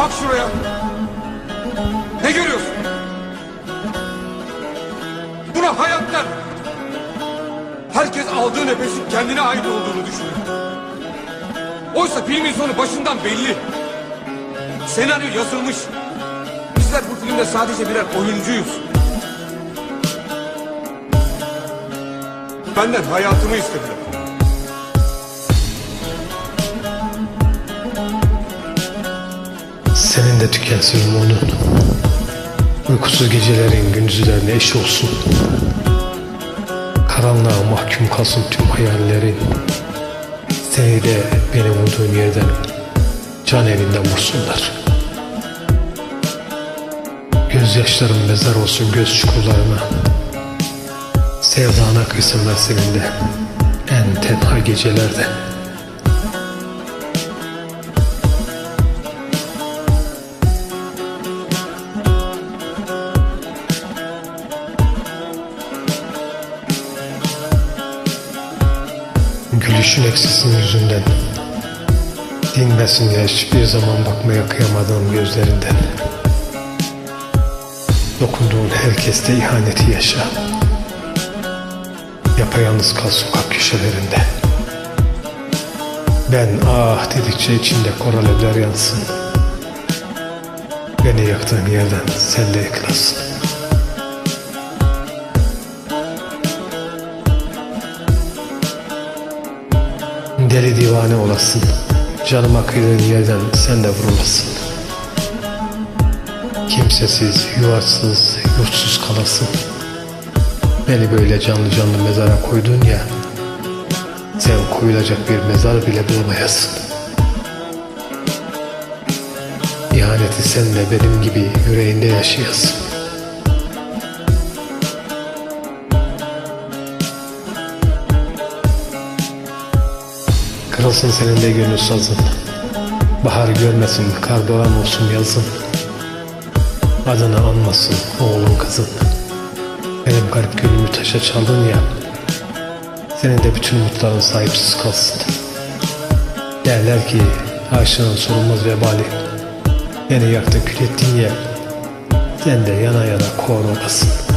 Bak şuraya. Ne görüyorsun? Buna hayat der. Herkes aldığı nefesin kendine ait olduğunu düşünüyor. Oysa filmin sonu başından belli. Senaryo yazılmış. Bizler bu filmde sadece birer oyuncuyuz. Benden hayatımı istediler. Senin de tükensin umudun. Uykusuz gecelerin gündüzlerine eş olsun. Karanlığa mahkum kalsın tüm hayallerin. Seni de benim umduğum yerden can evinden vursunlar. Gözyaşlarım mezar olsun göz çukurlarına. Sevdana kıysınlar senin de en tenha gecelerde. Gülüşün eksilsin yüzünden. Dinmesin ya hiçbir zaman bakmaya kıyamadığım gözlerinden. Dokunduğun herkeste ihaneti yaşa. Yapayalnız kal sokak köşelerinde. Ben ah dedikçe içinde koralevler yansın. Beni yaktığın yerden sen de yıkılasın Deli divane olasın. Canıma kıydığın yerden sen de vurulasın Kimsesiz, yuvasız, yurtsuz kalasın. Beni böyle canlı canlı mezara koydun ya Sen koyulacak bir mezar bile bulamayasın İhaneti sen de benim gibi yüreğinde yaşayasın Kırılsın senin de gönül sazın Bahar görmesin kar doğan olsun yazın. Adını anmasın oğlun kızın. Benim garip gönlümü taşa çaldın ya. Senin de bütün umutların sahipsiz kalsın. Derler ki aşığın sorulmaz vebali. Beni yaktın kül ettin ya. Sen de yana yana kor olasın